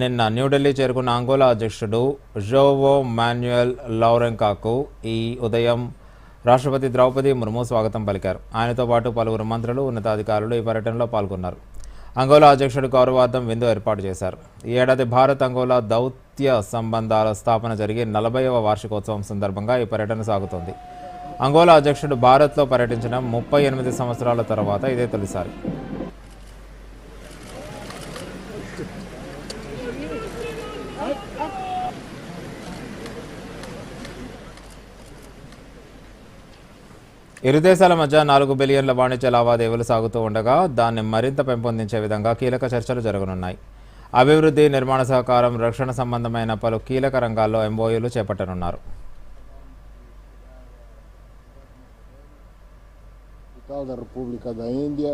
నిన్న న్యూఢిల్లీ చేరుకున్న అంగోలా అధ్యక్షుడు జోవో మాన్యుయల్ లౌరెంకాకు ఈ ఉదయం రాష్ట్రపతి ద్రౌపది ముర్ము స్వాగతం పలికారు. ఆయనతో పాటు పలువురు మంత్రులు ఉన్నతాధికారులు ఈ పర్యటనలో పాల్గొన్నారు. అంగోలా అధ్యక్షుడు గౌరవార్థం విందు ఏర్పాటు చేశారు. ఈ ఏడాది భారత్ అంగోలా దౌత్య సంబంధాల స్థాపన జరిగి నలభైవ వార్షికోత్సవం సందర్భంగా ఈ పర్యటన సాగుతోంది. అంగోలా అధ్యక్షుడు భారత్లో పర్యటించిన ముప్పై ఎనిమిది సంవత్సరాల తర్వాత ఇదే తొలిసారి. ఇరు దేశాల మధ్య నాలుగు బిలియన్ల వాణిజ్య లావాదేవీలు సాగుతూ ఉండగా దాన్ని మరింత పెంపొందించే విధంగా కీలక చర్చలు జరగనున్నాయి. అభివృద్ధి నిర్మాణ సహకారం రక్షణ సంబంధమైన పలు కీలక రంగాల్లో ఎంఓయూలు చేపట్టనున్నారు. República da Índia,